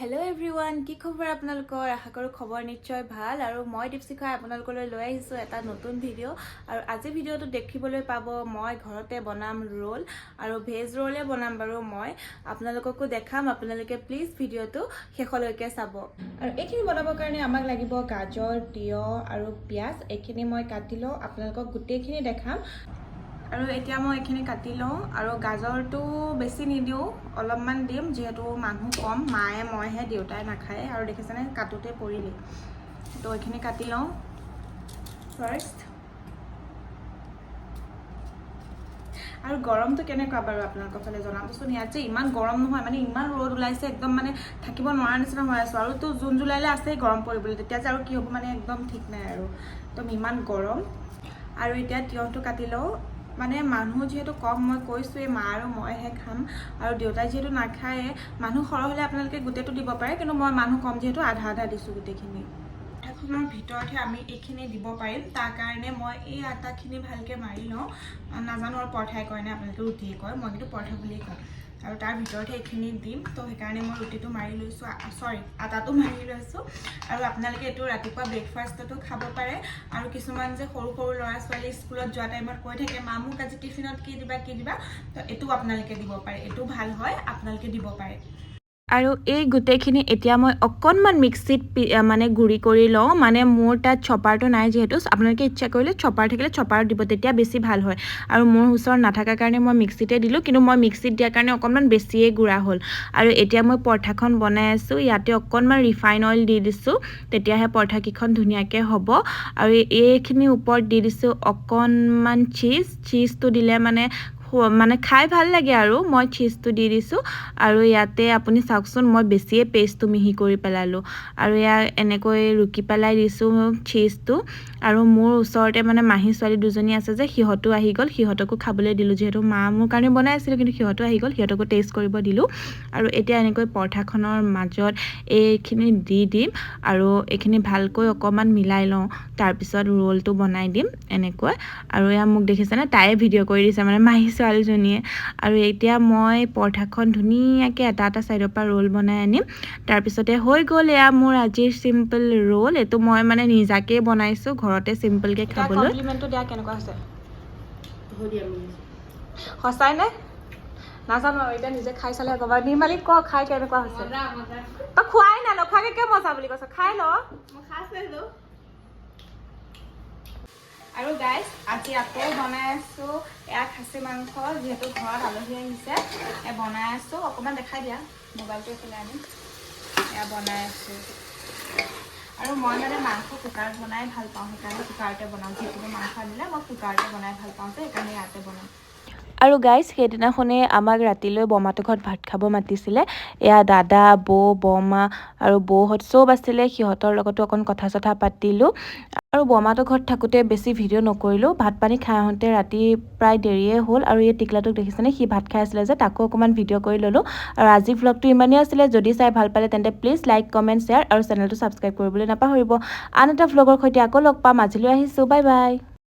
Hello' everyone কি খবৰ আপোনালোকৰ? আশা কৰোঁ খবৰ নিশ্চয় ভালো আৰু মই দীপশিখাই আপোনালোকলৈ লৈ আহিছোঁ এটা নতুন ভিডিঅ' আৰু আজি ভিডিঅ'টো দেখিবলৈ পাব, মই ঘৰতে বনাম ৰোল আৰু ভেজ ৰোলে বনাম বাৰু মই। আপোনালোককো দেখাম, আপোনালোকে প্লিজ ভিডিঅ'টো শেষলৈকে চাব। আৰু এইখিনি বনাবৰ কাৰণে আমাক লাগিব গাজৰ, তিয়ঁহ আৰু পিঁয়াজ, এইখিনি মই কাটি লওঁ, আপোনালোকক গোটেইখিনি দেখাম। আৰু এতিয়া মই এইখিনি কাটি লওঁ আৰু গাজৰটো বেছি নিদিওঁ অলপমান দিম যিহেতু মানুহ কম মায়ে মইহে দেউতাই নাখায় আৰু দেখিছেনে কাটোতে পৰিলে তো এইখিনি কাটি লওঁ। ফাৰ্ষ্ট আৰু গৰমটো কেনেকুৱা বাৰু আপোনালোকৰ ফালে জনাবচোন? ইয়াত যে ইমান গৰম নহয় মানে ইমান ৰ'দ ওলাইছে একদম মানে থাকিব নোৱাৰা নিচিনা হৈ আছোঁ। আৰু তো জুন জুলাইলৈ আছেই গৰম পৰিবলৈ তেতিয়া যে আৰু কি হ'ব মানে একদম ঠিক নাই আৰু। একদম ইমান গৰম। আৰু এতিয়া তিয়ঁহটো কাটি লওঁ। মানে মানুহ যিহেতু কম মই কৈছোঁৱেই মা আৰু মইহে খাম আৰু দেউতাই যিহেতু নাখায়ে মানুহ সৰহ হ'লে আপোনালোকে গোটেইটো দিব পাৰে কিন্তু মই মানুহ কম যিহেতু আধা আধা দিছোঁ গোটেইখিনি। আটাখনৰ ভিতৰতহে আমি এইখিনি দিব পাৰিম তাৰ কাৰণে মই এই আটাখিনি ভালকৈ মাৰি লওঁ। নাজানো আৰু পৰঠাই কয় নে আপোনালোকে ৰুটিয়ে কয় মই কিন্তু পৰঠা বুলিয়েই কওঁ। আৰু তাৰ ভিতৰতহে এইখিনি দিম। তো সেইকাৰণে মই ৰুটিটো মাৰি লৈছোঁ চৰি আটাটো মাৰি লৈছোঁ। আৰু আপোনালোকে এইটো ৰাতিপুৱা ব্ৰেকফাষ্টতো খাব পাৰে। আৰু কিছুমান যে সৰু সৰু ল'ৰা ছোৱালী স্কুলত যোৱা টাইমত কৈ থাকে মা মোক আজি টিফিনত কি দিবা কি দিবা? তো এইটোও আপোনালোকে দিব পাৰে। এইটো ভালো হয়, আপোনালোকে দিব পাৰে। আৰু এই গোটেইখিনি এতিয়া মই অকণমান মিক্সিত মানে গুড়ি কৰি লওঁ। মানে মোৰ তাত চপাৰটো নাই যিহেতু। আপোনালোকে ইচ্ছা কৰিলে চপাৰ থাকিলে চপাৰত দিব, তেতিয়া বেছি ভালো হয়। আৰু মোৰ ওচৰত নাথাকাৰ কাৰণে মই মিক্সিতে দিলোঁ, কিন্তু মই মিক্সিত দিয়াৰ কাৰণে অকণমান বেছিয়ে গুড়া হ'ল। আৰু এতিয়া মই পৰঠাখন বনাই আছোঁ, ইয়াতে অকণমান ৰিফাইন অইল দি দিছোঁ, তেতিয়াহে পৰঠাকেইখন ধুনীয়াকৈ হ'ব। আৰু এইখিনি ওপৰত দি দিছোঁ অকণমান চীজ চীজটো দিলে মানে মানে খাই ভালো লাগে আৰু। মই চীজটো দি দিছোঁ আৰু ইয়াতে আপুনি চাওকচোন, মই বেছিয়ে পেষ্টটো মিহি কৰি পেলালোঁ। আৰু ইয়াৰ এনেকৈ ৰুকি পেলাই দিছোঁ চীজটো আৰু মোৰ ওচৰতে মানে মাহী ছোৱালী দুজনী আছে যে, সিহঁতো আহি গ'ল। সিহঁতকো খাবলৈ দিলোঁ। যিহেতু মা মোৰ কাৰণে বনাই আছিলোঁ, কিন্তু সিহঁতো আহি গ'ল। সিহঁতকো টেষ্ট কৰিব দিলোঁ। আৰু এতিয়া এনেকৈ পৰঠাখনৰ মাজত এইখিনি দি দিম আৰু এইখিনি ভালকৈ অকণমান মিলাই লওঁ। তাৰপিছত ৰোলটো বনাই দিম এনেকৈ আৰু এয়া মোক দেখিছেনে? তায়ে ভিডিঅ' কৰি দিছে। মানে মাহী ছোৱালীজনীয়ে। আৰু এতিয়া মই পৰঠাখন ধুনীয়াকৈ এটা এটা ছাইডৰ পৰা ৰোল বনাই আনিম। তাৰপিছতে হৈ গ'ল এয়া মোৰ আজিৰ চিম্পল ৰোল এইটো মই মানে নিজাকেই বনাইছোঁ ঘৰতে চিম্পলকৈ খাবলৈ। কমপ্লিমেণ্টটো দিয়া কেনেকুৱা হৈছে? সঁচাই নে? নাজানো আৰু এতিয়া নিজে খাই চালে ক'বা নিৰ্মালিক ক খাই কেনেকুৱা হৈছে? তই খোৱাই নাই নোখোৱাকৈ কিয় মজা বুলি কৈছ? খাই ল। আৰু গাইজ আজি আকৌ বনাই আছোঁ এয়া খাচী মাংস, যিহেতু ঘৰত আলহী আহিছে এয়া বনাই আছোঁ। অকণমান দেখাই দিয়া মোবাইলটো এইফালে আনি। এয়া বনাই আছোঁ। আৰু মই মানে মাংস কুকাৰত বনাই ভালো পাওঁ, সেইকাৰণে কুকাৰতে বনাওঁ। যিকোনো মাংস আনিলে, মই কুকাৰতে বনাই ভালো পাওঁ যে, সেইকাৰণে ইয়াতে বনাওঁ। আৰু গাইজ সেইদিনাখনেই আমাক ৰাতিলৈ বৰমাটোৰ ঘৰত ভাত খাব মাতিছিলে। এয়া দাদা বৌ বৰমা আৰু বৌহঁত চব আছিলে সিহঁতৰ লগতো অকণ কথা চথা পাতিলোঁ। আৰু বৰমাটোৰ ঘৰত থাকোঁতে বেছি ভিডিঅ' নকৰিলোঁ। ভাত পানী খাই আহোঁতে ৰাতি প্ৰায় দেৰিয়ে হ'ল আৰু এই টিকলাটোক দেখিছেনে? সি ভাত খাই আছিলে যে তাকো অকণমান ভিডিঅ' কৰি ল'লোঁ। আৰু আজিৰ ভ্লগটো ইমানেই আছিলে। যদি চাই ভাল পালে তেন্তে প্লিজ লাইক কমেণ্ট শ্বেয়াৰ আৰু চেনেলটো ছাবস্ক্ৰাইব কৰিবলৈ নাপাহৰিব। আন এটা ভ্লগৰ সৈতে আকৌ লগ পাম। আজিলৈ আহিছোঁ। Bye bye